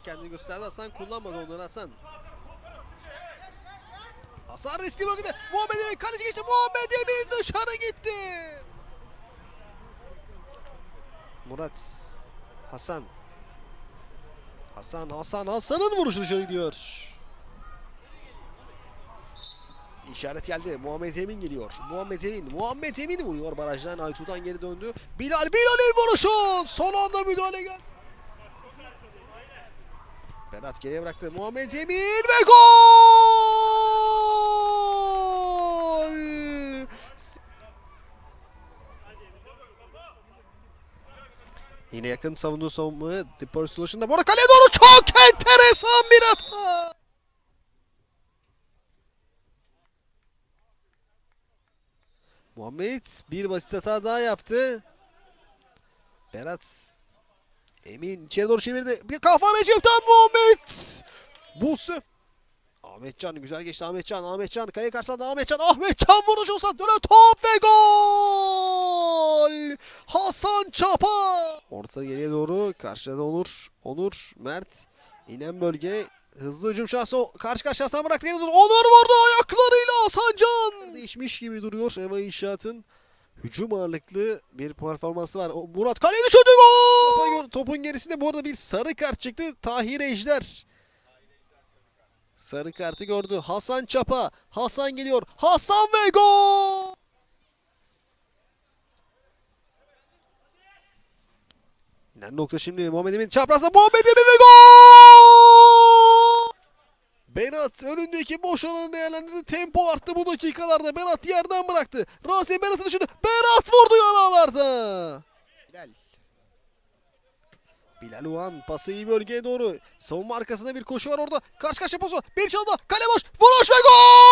Berat kendini gösterdi. Hasan kullanmadı onları Hasan. Hasan riskli bölgede. Muhammed Emin kaleci geçti. Muhammed Emin dışarı gitti. Murat. Hasan. Hasan, Hasan, Hasan'ın vuruşu dışarı gidiyor. İşaret geldi. Muhammed Emin geliyor. Muhammed Emin. Muhammed Emin vuruyor barajdan. Aytu'dan geri döndü. Bilal, Bilal'in vuruşu. Son anda müdahale geldi. Berat geriye bıraktı. Muhammed Emin ve gol! Yine yakın savunduğu savunma. Dipper Solution'da. Bu arada kaleye doğru çok enteresan bir hata. Muhammed bir basit hata daha yaptı. Berat Emin içeri doğru çevirdi. Bir kafa Recep'ten Muhammed. Bu sef. Ahmetcan güzel geçti Ahmetcan. Ahmetcan kaleye karşısında Ahmetcan. Ahmetcan vuruşu olsa dönen top ve gol. Hasan Çapa. Orta geriye doğru karşıda Onur. Onur, Mert. inen bölge. Hızlı hücum şansı karşı karşıya Hasan bıraktı. Onur vurdu ayaklarıyla Hasan Can. Değişmiş gibi duruyor Eva İnşaat'ın. Hücum ağırlıklı bir performansı var. O Murat kaleye düşürdü gol. Topun gerisinde bu arada bir sarı kart çıktı. Tahir Ejder. Sarı kartı gördü. Hasan Çapa. Hasan geliyor. Hasan ve gol. İnen nokta şimdi Muhammed Emin çaprazda Muhammed Emin ve gol! Berat önündeki boş alanı değerlendirdi. Tempo arttı bu dakikalarda. Berat yerden bıraktı. Rasim Berat'ı düşündü. Berat vurdu yanağlarda. Bilal. Bilal Uğan pası iyi bölgeye doğru. Savunma arkasında bir koşu var orada. Karşı karşıya pozu. Bir çalımda. Kale boş. Vuruş ve gol!